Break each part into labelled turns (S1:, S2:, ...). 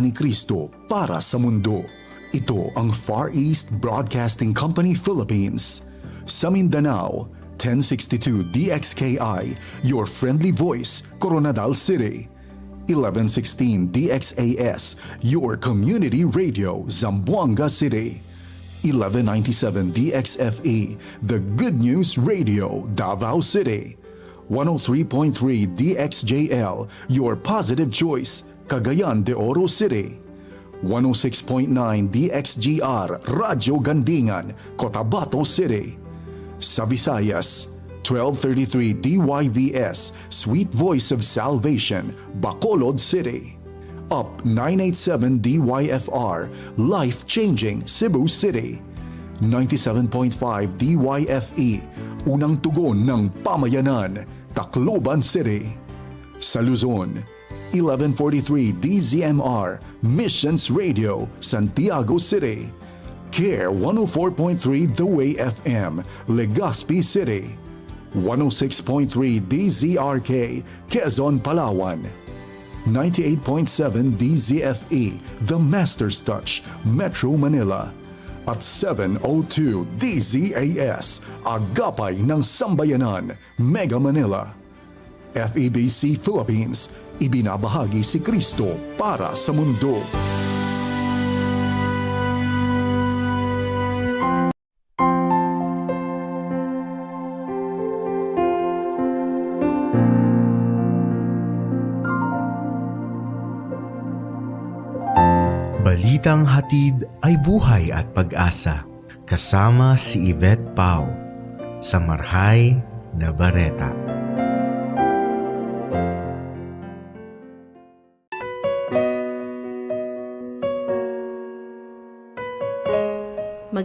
S1: ni Kristo para sa mundo. Ito ang Far East Broadcasting Company Philippines. Sa Mindanao, 1062 DXKI, your friendly voice, Coronadal City. 1116 DXAS, your community radio, Zamboanga City. 1197 DXFE, the Good News Radio, Davao City. 103.3 DXJL, your positive choice, Cagayan de Oro City. 106.9 DXGR, Radyo Gandingan, Cotabato City. Sa Visayas, 1233 DYVS, Sweet Voice of Salvation, Bacolod City. Up 987 DYFR, Life Changing, Cebu City. 97.5 DYFE, Unang Tugon ng Pamayanan, Tacloban City. Sa Luzon, 1143 DZMR, Missions Radio, Santiago City. Care 104.3 The Way FM, Legazpi City. 106.3 DZRK, Quezon, Palawan. 98.7 DZFE, The Master's Touch, Metro Manila. At 702 DZAS, Agapay ng Sambayanan, Mega Manila. FEBC Philippines, ibinabahagi si Kristo para sa mundo.
S2: Balitang Hatid ay buhay at pag-asa kasama si Yvette Pau sa Marhay na Bareta.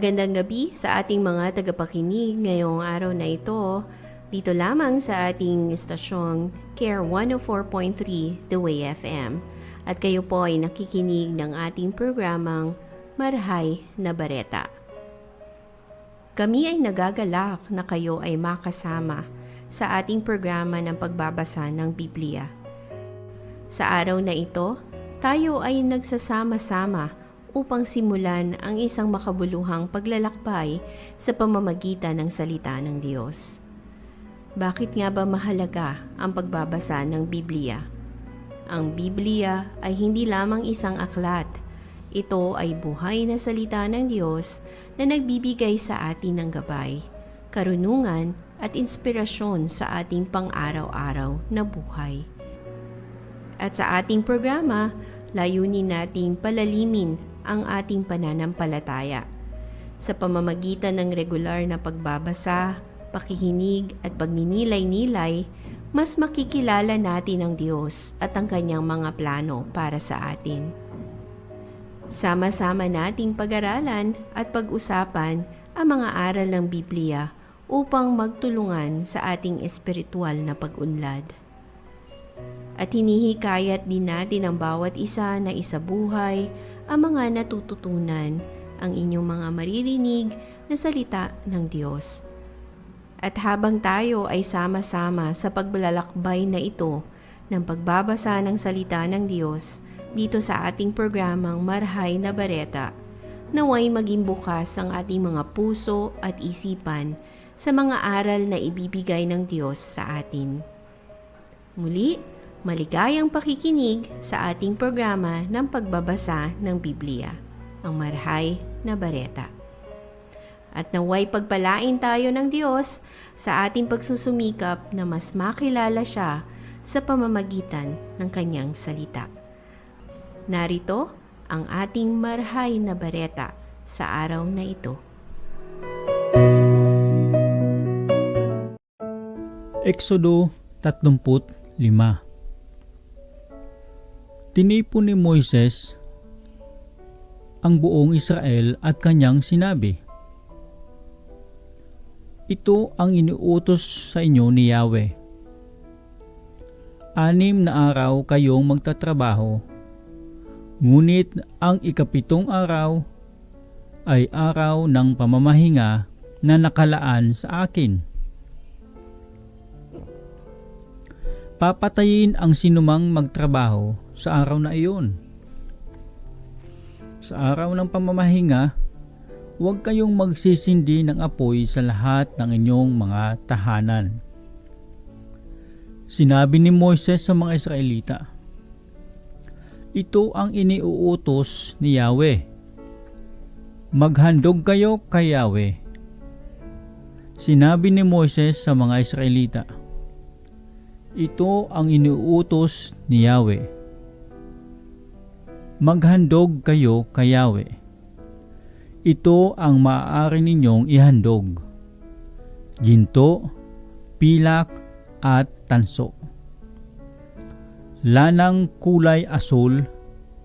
S3: Magandang gabi sa ating mga tagapakinig ngayong araw na ito. Dito lamang sa ating estasyong Care 104.3 The Way FM. At kayo po ay nakikinig ng ating programang Marhay na Bareta. Kami ay nagagalak na kayo ay makasama sa ating programa ng pagbabasa ng Biblia. Sa araw na ito, tayo ay nagsasama-sama upang simulan ang isang makabuluhang paglalakbay sa pamamagitan ng salita ng Diyos. Bakit nga ba mahalaga ang pagbabasa ng Biblia? Ang Biblia ay hindi lamang isang aklat. Ito ay buhay na salita ng Diyos na nagbibigay sa atin ng gabay, karunungan at inspirasyon sa ating pang-araw-araw na buhay. At sa ating programa, layunin nating palalimin ang ating pananampalataya. Sa pamamagitan ng regular na pagbabasa, pakikinig at pagninilay-nilay, mas makikilala natin ang Diyos at ang kanyang mga plano para sa atin. Sama-sama nating pag-aralan at pag-usapan ang mga aral ng Biblia upang magtulungan sa ating espiritual na pag-unlad. At hinihikayat din natin ang bawat isa na isabuhay ang mga natututunan, ang inyong mga maririnig na salita ng Diyos. At habang tayo ay sama-sama sa pagbalalakbay na ito ng pagbabasa ng salita ng Diyos dito sa ating programang Marhay na Bareta, naway maging bukas ang ating mga puso at isipan sa mga aral na ibibigay ng Diyos sa atin. Muli, maligayang pakikinig sa ating programa ng pagbabasa ng Biblia, ang Marhay na Bareta. At naway pagpalain tayo ng Diyos sa ating pagsusumikap na mas makilala siya sa pamamagitan ng kanyang salita. Narito ang ating marhay na bareta sa araw na ito.
S4: Exodo 35 Tinipon ni Moises ang buong Israel at kanyang sinabi, Ito ang iniutos sa inyo ni Yahweh. Anim na araw kayong magtatrabaho, ngunit ang ikapitong araw ay araw ng pamamahinga na nakalaan sa akin. Papatayin ang sinumang magtrabaho sa araw na iyon. Sa araw ng pamamahinga, huwag kayong magsisindi ng apoy sa lahat ng inyong mga tahanan. Sinabi ni Moises sa mga Israelita, Ito ang iniuutos ni Yahweh. Maghandog kayo kay Yahweh. Sinabi ni Moises sa mga Israelita, Ito ang iniuutos ni Yahweh. Maghandog kayo kay Yahweh. Ito ang maaari ninyong ihandog. Ginto, pilak, at tanso. Lanang kulay asul,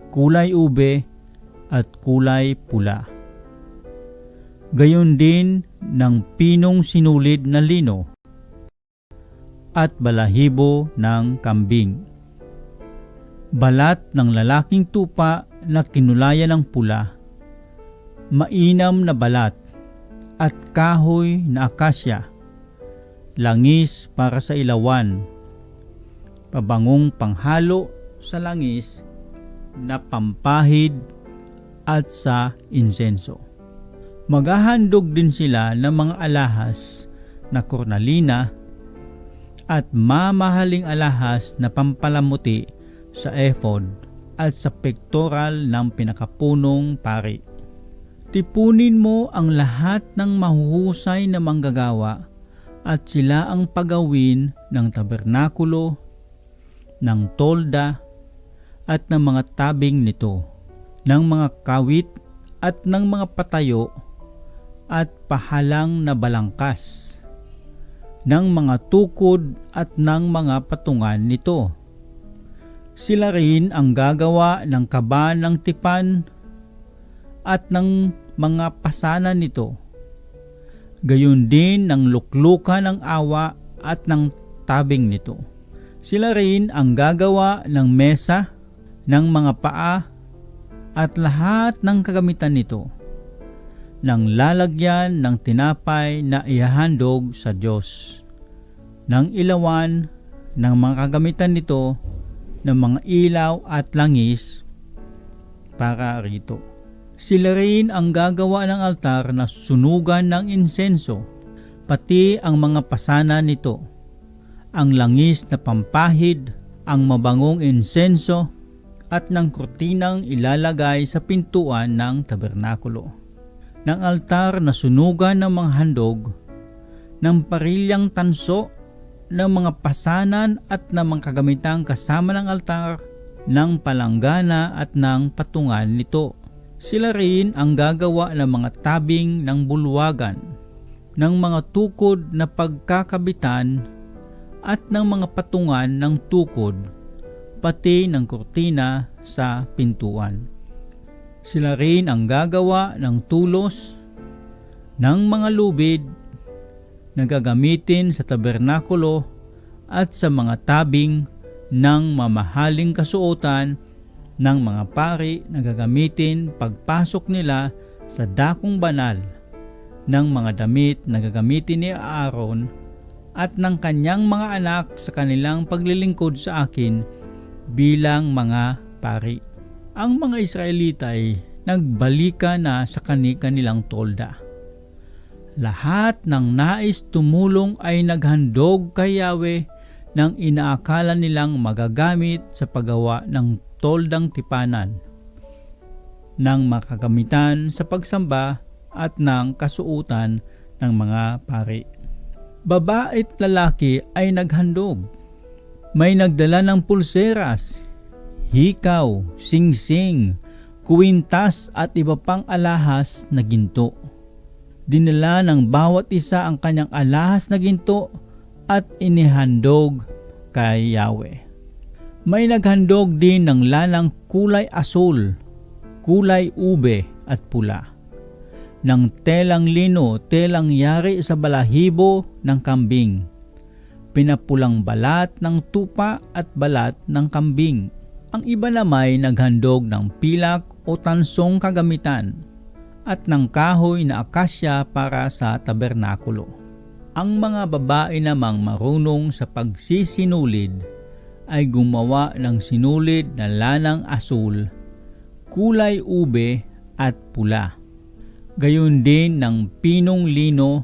S4: kulay ube, at kulay pula. Gayon din ng pinong sinulid na lino at balahibo ng kambing. Balat ng lalaking tupa na kinulayan ng pula, mainam na balat at kahoy na akasya, langis para sa ilawan, pabangong panghalo sa langis na pampahid at sa insenso. Maghahandog din sila ng mga alahas na kornalina at mamahaling alahas na pampalamuti sa ephod at sa pectoral ng pinakapunong pari. Tipunin mo ang lahat ng mahuhusay na manggagawa at sila ang pagawin ng tabernakulo, ng tolda, at ng mga tabing nito, ng mga kawit at ng mga patayo at pahalang na balangkas, ng mga tukod at ng mga patungan nito. Sila rin ang gagawa ng kaba ng tipan at ng mga pasanan nito. Gayon din ng luklukan ng awa at ng tabing nito. Sila rin ang gagawa ng mesa, ng mga paa, at lahat ng kagamitan nito ng lalagyan ng tinapay na ihahandog sa Diyos, ng ilawan, ng mga kagamitan nito, ng mga ilaw at langis para rito. Sila rin ang gagawa ng altar na sunugan ng insenso, pati ang mga pasana nito, ang langis na pampahid, ang mabangong insenso, at ng kurtinang ilalagay sa pintuan ng tabernakulo ng altar na sunugan ng mga handog, ng parilyang tanso, ng mga pasanan at ng mga kagamitang kasama ng altar, ng palanggana at ng patungan nito. Sila rin ang gagawa ng mga tabing ng bulwagan, ng mga tukod na pagkakabitan at ng mga patungan ng tukod, pati ng kurtina sa pintuan. Sila rin ang gagawa ng tulos ng mga lubid na gagamitin sa tabernakulo at sa mga tabing ng mamahaling kasuotan ng mga pari na gagamitin pagpasok nila sa dakong banal ng mga damit na gagamitin ni Aaron at ng kanyang mga anak sa kanilang paglilingkod sa akin bilang mga pari ang mga Israelita ay nagbalika na sa kani-kanilang tolda. Lahat ng nais tumulong ay naghandog kay Yahweh ng inaakala nilang magagamit sa paggawa ng toldang tipanan, ng makagamitan sa pagsamba at ng kasuutan ng mga pari. Babae at lalaki ay naghandog. May nagdala ng pulseras, hikaw, singsing, kuwintas at iba pang alahas na ginto. Dinala ng bawat isa ang kanyang alahas na ginto at inihandog kay Yahweh. May naghandog din ng lalang kulay asul, kulay ube at pula. Ng telang lino, telang yari sa balahibo ng kambing. Pinapulang balat ng tupa at balat ng kambing ang iba namay naghandog ng pilak o tansong kagamitan at ng kahoy na akasya para sa tabernakulo. Ang mga babae namang marunong sa pagsisinulid ay gumawa ng sinulid na lanang asul, kulay ube at pula. Gayon din ng pinong lino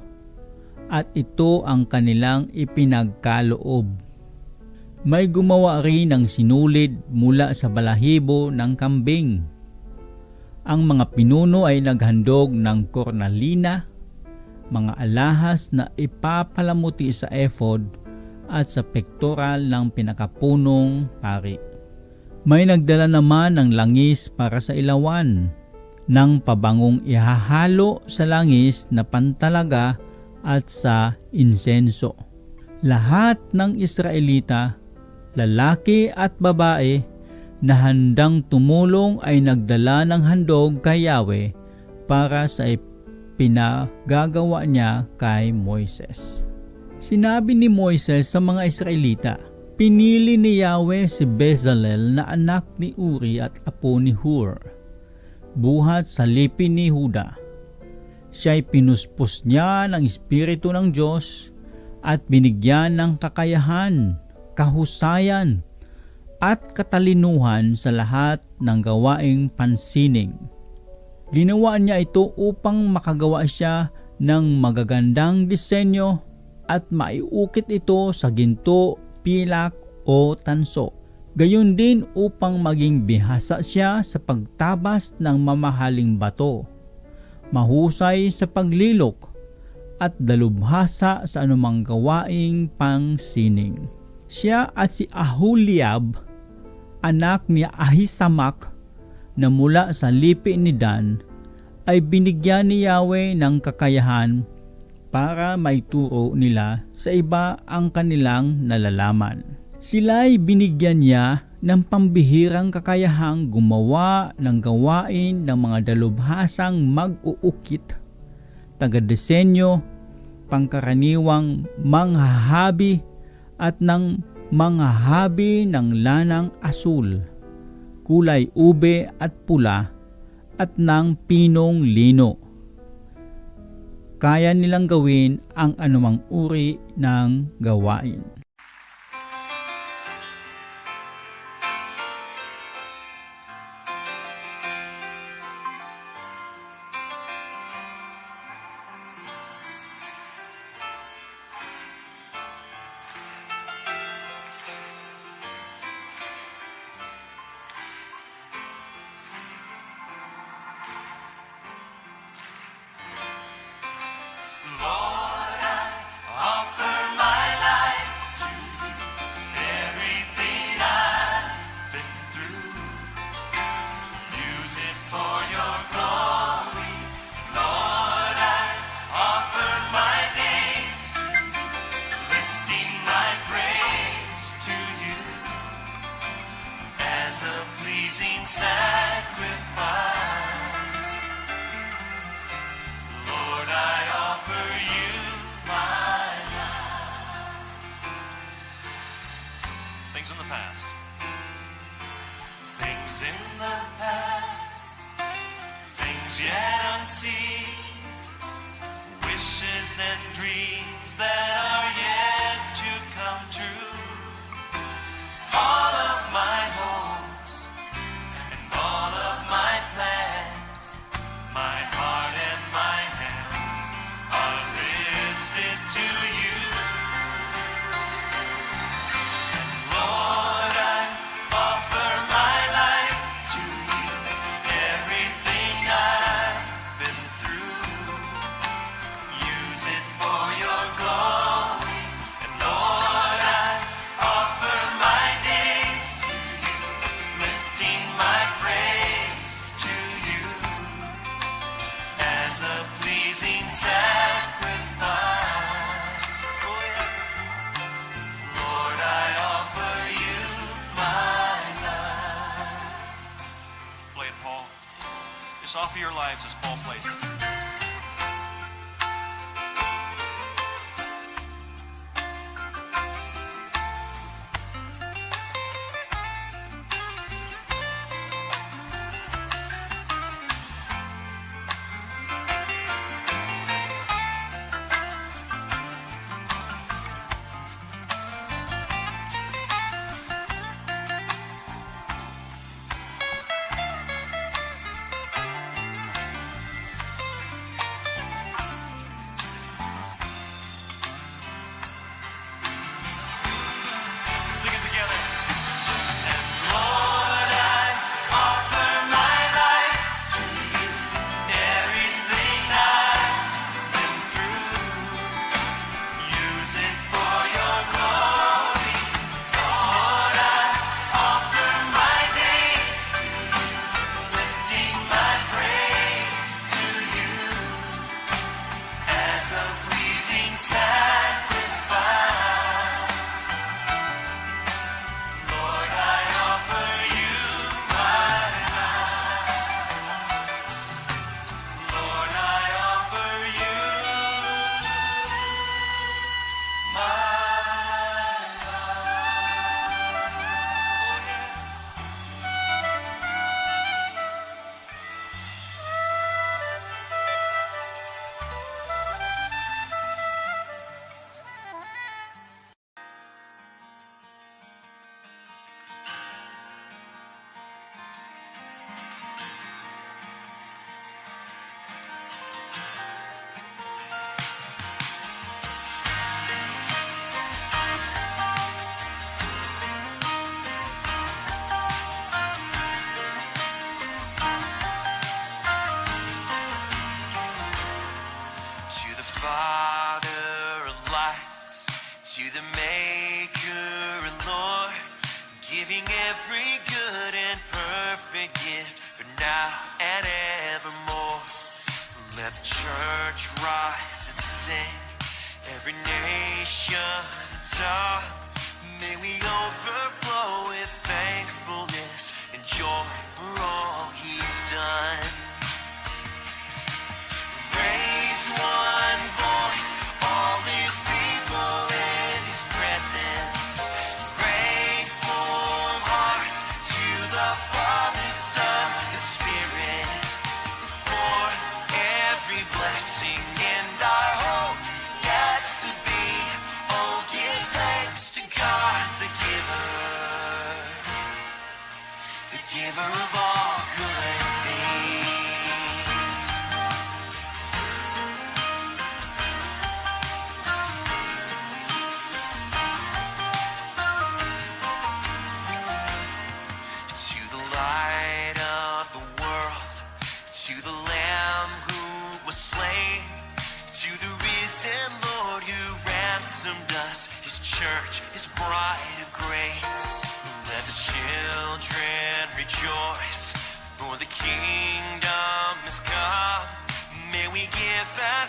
S4: at ito ang kanilang ipinagkaloob. May gumawa rin ng sinulid mula sa balahibo ng kambing. Ang mga pinuno ay naghandog ng kornalina, mga alahas na ipapalamuti sa ephod at sa pektoral ng pinakapunong pari. May nagdala naman ng langis para sa ilawan, ng pabangong ihahalo sa langis na pantalaga at sa insenso. Lahat ng Israelita, lalaki at babae, na handang tumulong ay nagdala ng handog kay Yahweh para sa pinagagawa niya kay Moises. Sinabi ni Moises sa mga Israelita, Pinili ni Yahweh si Bezalel na anak ni Uri at apo ni Hur, buhat sa lipi ni Huda. Siya'y pinuspos niya ng Espiritu ng Diyos at binigyan ng kakayahan, kahusayan, at katalinuhan sa lahat ng gawaing pansining. Ginawa niya ito upang makagawa siya ng magagandang disenyo at maiukit ito sa ginto, pilak o tanso. Gayon din upang maging bihasa siya sa pagtabas ng mamahaling bato, mahusay sa paglilok, at dalubhasa sa anumang gawaing pangsining. Siya at si Ahuliab, anak ni Ahisamak, na mula sa lipi ni Dan, ay binigyan ni Yahweh ng kakayahan para maituro nila sa iba ang kanilang nalalaman. Sila'y binigyan niya ng pambihirang kakayahang gumawa ng gawain ng mga dalubhasang mag-uukit, tagadesenyo, pangkaraniwang manghahabi at ng manghahabi ng lanang asul, kulay ube at pula at ng pinong lino kaya nilang gawin ang anumang uri ng gawain.
S5: all places.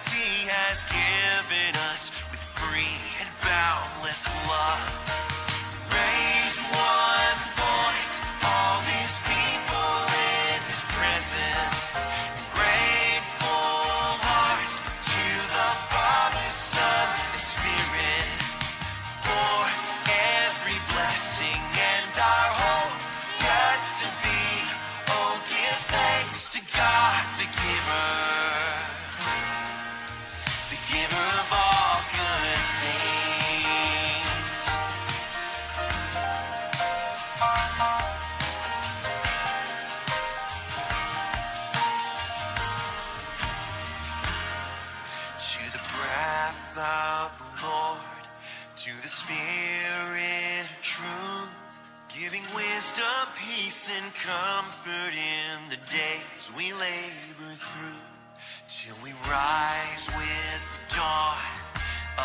S5: he has given us with free and boundless love.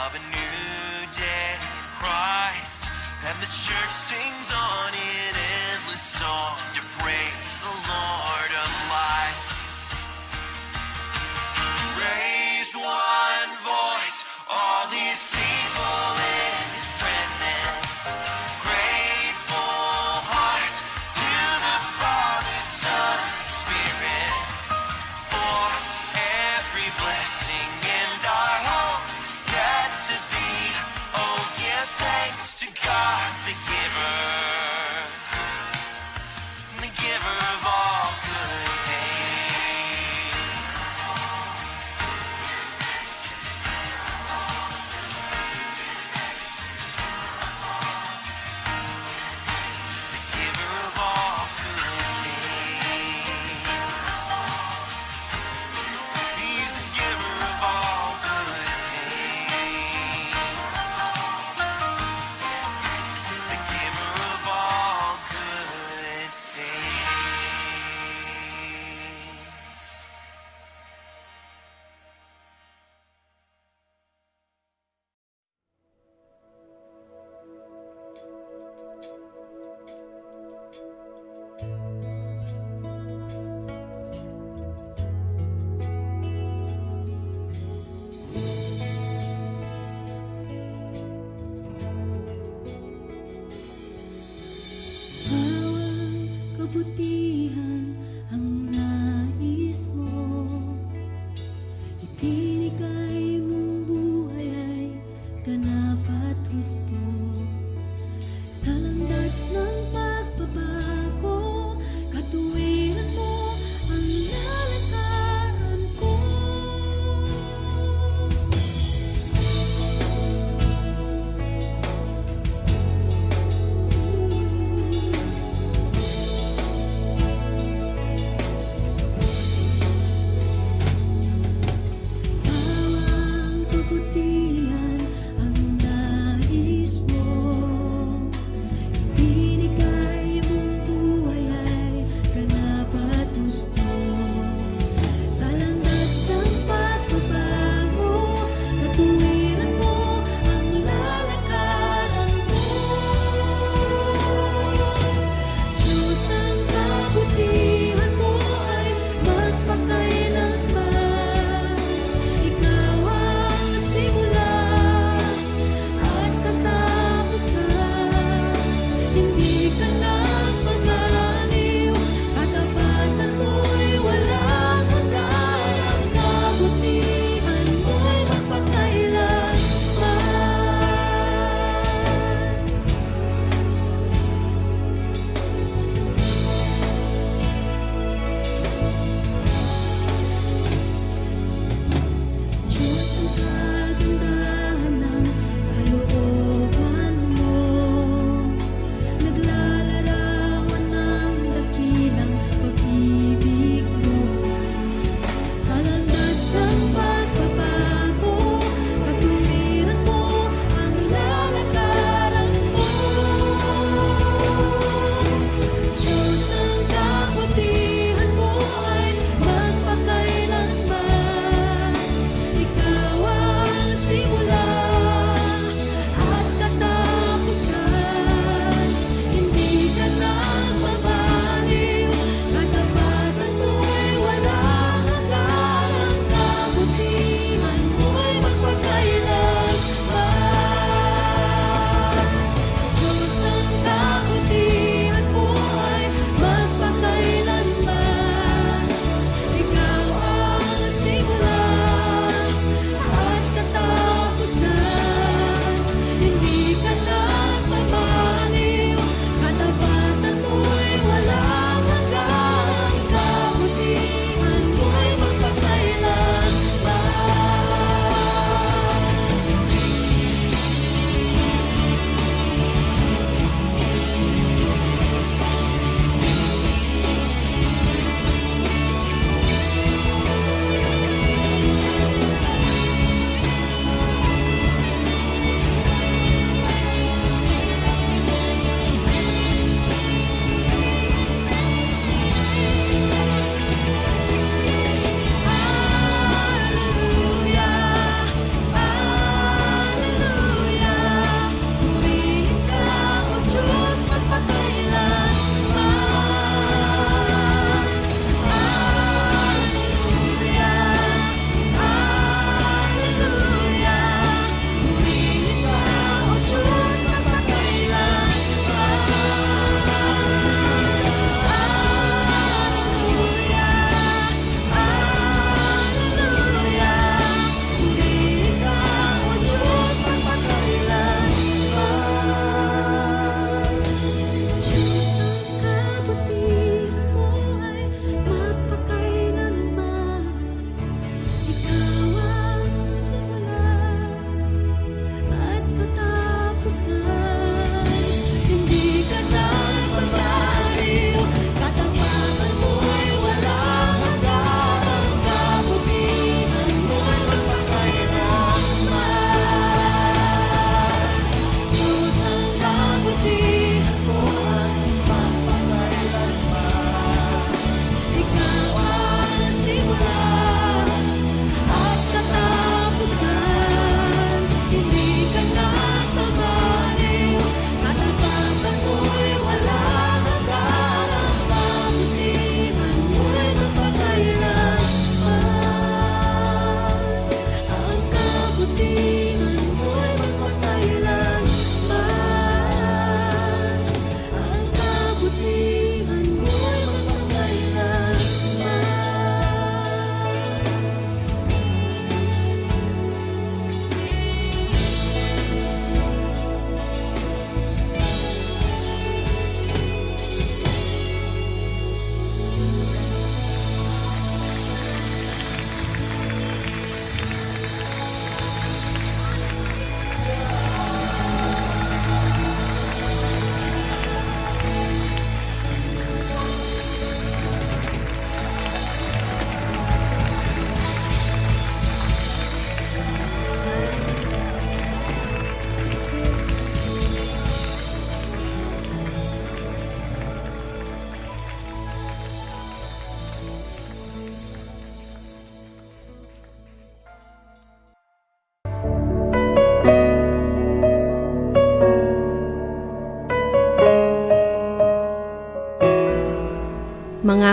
S5: of a new day in Christ. And the church sings on in endless song to praise the Lord
S3: 사랑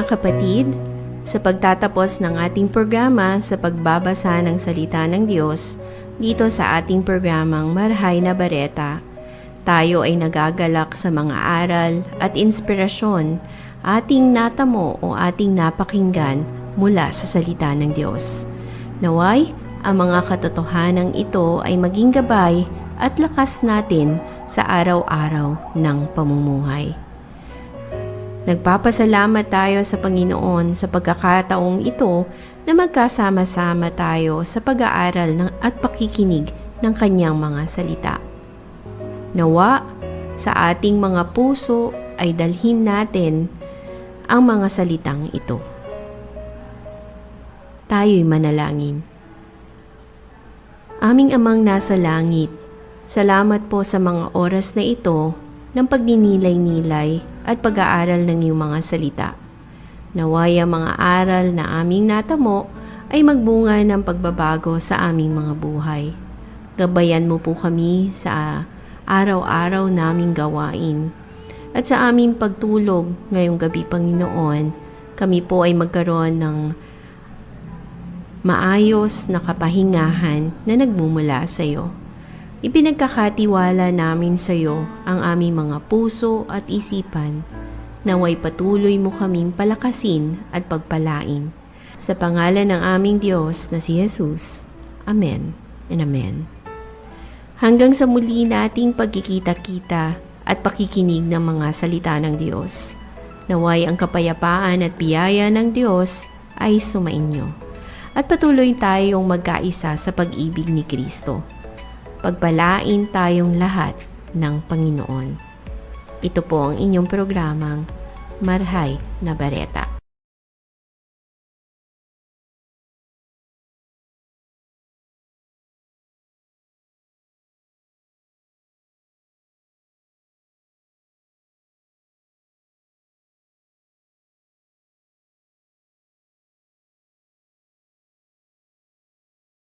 S3: kapatid, sa pagtatapos ng ating programa sa pagbabasa ng salita ng Diyos dito sa ating programang Marhay na Bareta, tayo ay nagagalak sa mga aral at inspirasyon ating natamo o ating napakinggan mula sa salita ng Diyos. Naway, ang mga katotohanan ito ay maging gabay at lakas natin sa araw-araw ng pamumuhay. Nagpapasalamat tayo sa Panginoon sa pagkakataong ito na magkasama-sama tayo sa pag-aaral ng at pakikinig ng kanyang mga salita. Nawa, sa ating mga puso ay dalhin natin ang mga salitang ito. Tayo'y manalangin. Aming amang nasa langit, salamat po sa mga oras na ito ng pagninilay-nilay at pag-aaral ng iyong mga salita. Naway ang mga aral na aming natamo ay magbunga ng pagbabago sa aming mga buhay. Gabayan mo po kami sa araw-araw naming gawain. At sa aming pagtulog ngayong gabi, Panginoon, kami po ay magkaroon ng maayos na kapahingahan na nagmumula sa iyo. Ipinagkakatiwala namin sa iyo ang aming mga puso at isipan naway patuloy mo kaming palakasin at pagpalain. Sa pangalan ng aming Diyos na si Jesus. Amen and Amen. Hanggang sa muli nating pagkikita-kita at pakikinig ng mga salita ng Diyos. Naway ang kapayapaan at biyaya ng Diyos ay sumainyo. At patuloy tayong magkaisa sa pag-ibig ni Kristo pagpalain tayong lahat ng Panginoon. Ito po ang inyong programang Marhay na Bareta.